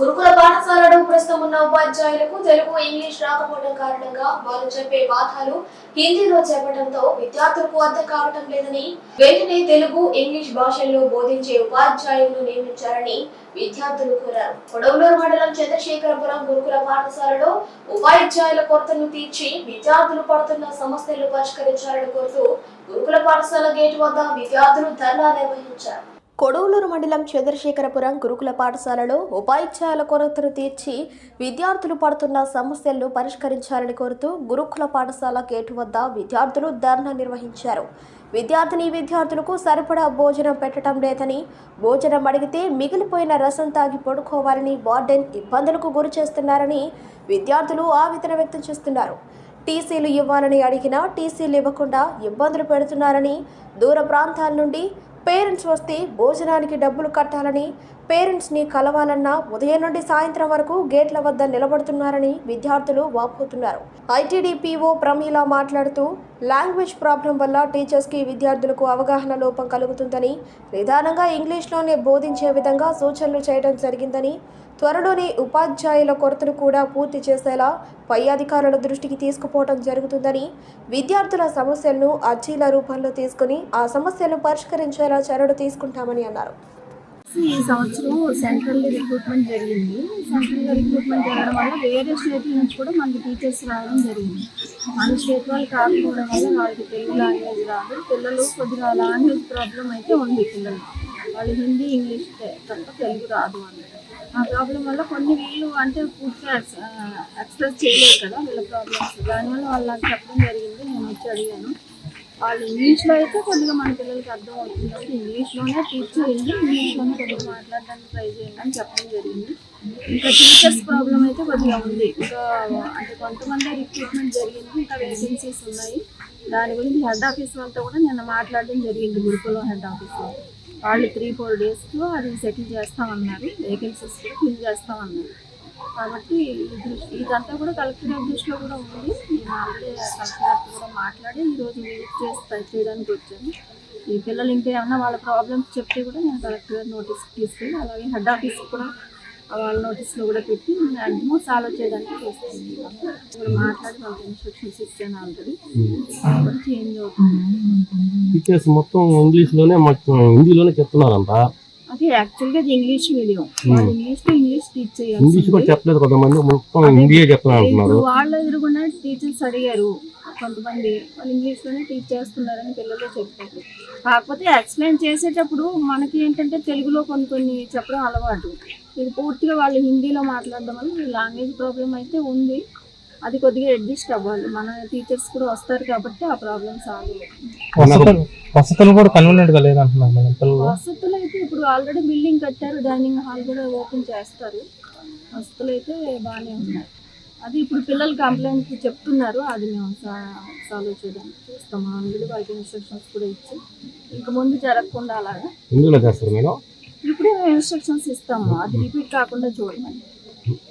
గురుకుల పాఠశాలలో ప్రస్తుతం ఉన్న ఉపాధ్యాయులకు తెలుగు ఇంగ్లీష్ రాకపోవడం కారణంగా వారు చెప్పే పాఠాలు హిందీలో చెప్పడంతో విద్యార్థులకు అర్థం కావటం లేదని వెంటనే తెలుగు ఇంగ్లీష్ భాషల్లో బోధించే ఉపాధ్యాయులను నియమించారని విద్యార్థులు కోరారు. కొడవలూరు మండలం చంద్రశేఖరపురం గురుకుల పాఠశాలలో ఉపాధ్యాయుల కొరతను తీర్చి విద్యార్థులు పడుతున్న సమస్యలు పరిష్కరించాలని కోరుతూ గురుకుల పాఠశాల గేట్ వద్ద విద్యార్థులు ధర్నా నిర్వహించారు. కొడవలూరు మండలం చంద్రశేఖరపురం గురుకుల పాఠశాలలో ఉపాధ్యాయుల కొరతను తీర్చి విద్యార్థులు పడుతున్న సమస్యలను పరిష్కరించాలని కోరుతూ గురుకుల పాఠశాల గేటు వద్ద విద్యార్థులు ధర్నా నిర్వహించారు. విద్యార్థిని విద్యార్థులకు సరిపడా భోజనం పెట్టడం లేదని భోజనం అడిగితే మిగిలిపోయిన రసం తాగి పడుకోవాలని వార్డెన్ ఇబ్బందులకు గురి చేస్తున్నారని విద్యార్థులు ఆవేదన వ్యక్తం చేస్తున్నారు. టీసీలు ఇవ్వాలని అడిగినా టీసీలు ఇవ్వకుండా ఇబ్బందులు పెడుతున్నారని దూర ప్రాంతాల నుండి పేరెంట్స్ వస్తే భోజనానికి డబ్బులు కట్టాలని పేరెంట్స్ని కలవాలన్నా ఉదయం నుండి సాయంత్రం వరకు గేట్ల వద్ద నిలబడుతున్నారని విద్యార్థులు వాపోతున్నారు. ఐటీడీపీఓ ప్రమీల మాట్లాడుతూ లాంగ్వేజ్ ప్రాబ్లం వల్ల టీచర్స్కి విద్యార్థులకు అవగాహన లోపం కలుగుతుందని నిదానంగా ఇంగ్లీష్లోనే బోధించే విధంగా సూచనలు చేయడం జరిగిందని త్వరలోనే ఉపాధ్యాయుల కొరతను కూడా పూర్తి చేసేలా పై అధికారుల దృష్టికి తీసుకుపోవడం జరుగుతుందని విద్యార్థుల సమస్యలను అర్జీల రూపంలో తీసుకుని ఆ సమస్యలను పరిష్కరించేలా చర్యలు తీసుకుంటామని అన్నారు. ఈ సంవత్సరం సెంట్రల్ రిక్రూట్మెంట్ జరిగింది. సెంట్రల్ రిక్రూట్మెంట్ జరగడం వల్ల వేరే స్టేట్ నుంచి కూడా మనకి టీచర్స్ రావడం జరిగింది. మన స్టేట్ వాళ్ళు కాకపోవడం వల్ల వాళ్ళకి తెలుగు లాంగ్వేజ్ రాదు. పిల్లలు కొద్దిగా లాంగ్వేజ్ ప్రాబ్లం అయితే ఉంది పిల్లలు వాళ్ళు హిందీ ఇంగ్లీష్ తప్ప తెలుగు రాదు అని ఆ ప్రాబ్లం వల్ల కొన్ని వీళ్ళు అంటే పూర్తిగా ఎక్స్ప్రెస్ చేయలేదు కదా వీళ్ళ ప్రాబ్లమ్స్ దానివల్ల వాళ్ళు నాకు చెప్పడం జరిగింది నేను వచ్చి అడిగాను. వాళ్ళు ఇంగ్లీష్లో అయితే కొద్దిగా మన పిల్లలకి అర్థం అవుతుంది. కాబట్టి ఇంగ్లీష్లోనే టీచర్ చేయండి ఇంగ్లీష్లోనే కొద్దిగా మాట్లాడడానికి ట్రై చేయండి అని చెప్పడం జరిగింది. ఇంకా టీచర్స్ ప్రాబ్లం అయితే కొద్దిగా ఉంది. ఇంకా అంటే కొంతమంది రిక్రూట్మెంట్ జరిగింది ఇంకా వేకెన్సీస్ ఉన్నాయి. దాని గురించి హెడ్ ఆఫీస్ వాళ్ళతో కూడా నిన్న మాట్లాడడం జరిగింది గురుకులం హెడ్ ఆఫీస్ వాళ్ళు వాళ్ళు త్రీ ఫోర్ డేస్లో అది సెటిల్ చేస్తామన్నారు. వేకెన్సీస్ కూడా ఫిల్ చేస్తామన్నారు. కాబట్టి దృష్టి ఇదంతా కూడా కలెక్టర్ దృష్టిలో కూడా ఉంది. నేను ఆల్రెడీ కలెక్టర్ కూడా మాట్లాడి ఈరోజు విజిట్ చేసి ట్రై చేయడానికి వచ్చాను. ఈ పిల్లలు ఇంకా ఏమన్నా వాళ్ళ ప్రాబ్లమ్స్ చెప్తే కూడా నేను కలెక్టర్ నోటీస్ తీసుకెళ్ళి అలాగే హెడ్ ఆఫీస్కి కూడా వాళ్ళ నోటీస్లో కూడా పెట్టి అడ్మో సాల్వ్ చేస్తాను. ఇప్పుడు మాట్లాడి వాళ్ళకి ఇన్స్ట్రక్షన్స్ ఇచ్చాను ఆల్రెడీ. చేంజ్ అవుతుంది టీచర్స్ మొత్తం ఇంగ్లీష్లోనే మొత్తం హిందీలోనే చెప్తున్నారంట. అది యాక్చువల్గా అది ఇంగ్లీష్ మీడియం. వాళ్ళు ఇంగ్లీష్ టు ఇంగ్లీష్ టీచ్ చేయాలి ఇంగ్లీష్ కూడా చెప్పలేదు కొంతమంది మొత్తం హిందీయే చెప్తున్నారు వాళ్ళ ఎదురుగుండా టీచర్స్ అడిగారు కొంతమంది. వాళ్ళు ఇంగ్లీష్లోనే టీచ్ చేస్తున్నారని పిల్లలు చెప్పారు. కాకపోతే ఎక్స్ప్లెయిన్ చేసేటప్పుడు మనకి ఏంటంటే తెలుగులో కొన్ని కొన్ని చెప్పడం అలవాటు. ఇది పూర్తిగా వాళ్ళు హిందీలో మాట్లాడడం వల్ల లాంగ్వేజ్ ప్రాబ్లం అయితే ఉంది. అది కొద్దిగా అడ్జస్ట్ అవ్వాలి. మన టీచర్స్ కూడా వస్తారు కాబట్టి ఆ ప్రాబ్లమ్ సాల్వ్ అవుతుంది వసతులు కూడా కన్వీనియంట్గా లేదంటున్నారు మేడం వసతులు అయితే ఇప్పుడు ఆల్రెడీ బిల్డింగ్ కట్టారు. డైనింగ్ హాల్ కూడా ఓపెన్ చేస్తారు. వసతులు అయితే బాగానే ఉన్నాయి. అది ఇప్పుడు పిల్లలు కంప్లైంట్ చెప్తున్నారు. అది మేము సాల్వ్ చేయడానికి చూస్తాం. ఆల్రెడీ వాళ్ళకి ఇన్స్ట్రక్షన్స్ కూడా ఇచ్చి. ఇంకా ముందు జరగకుండా అలాగా. చేస్తారు మేడం? ఇన్స్ట్రక్షన్స్ ఇస్తాము. అది రిపీట్ కాకుండా చూడమని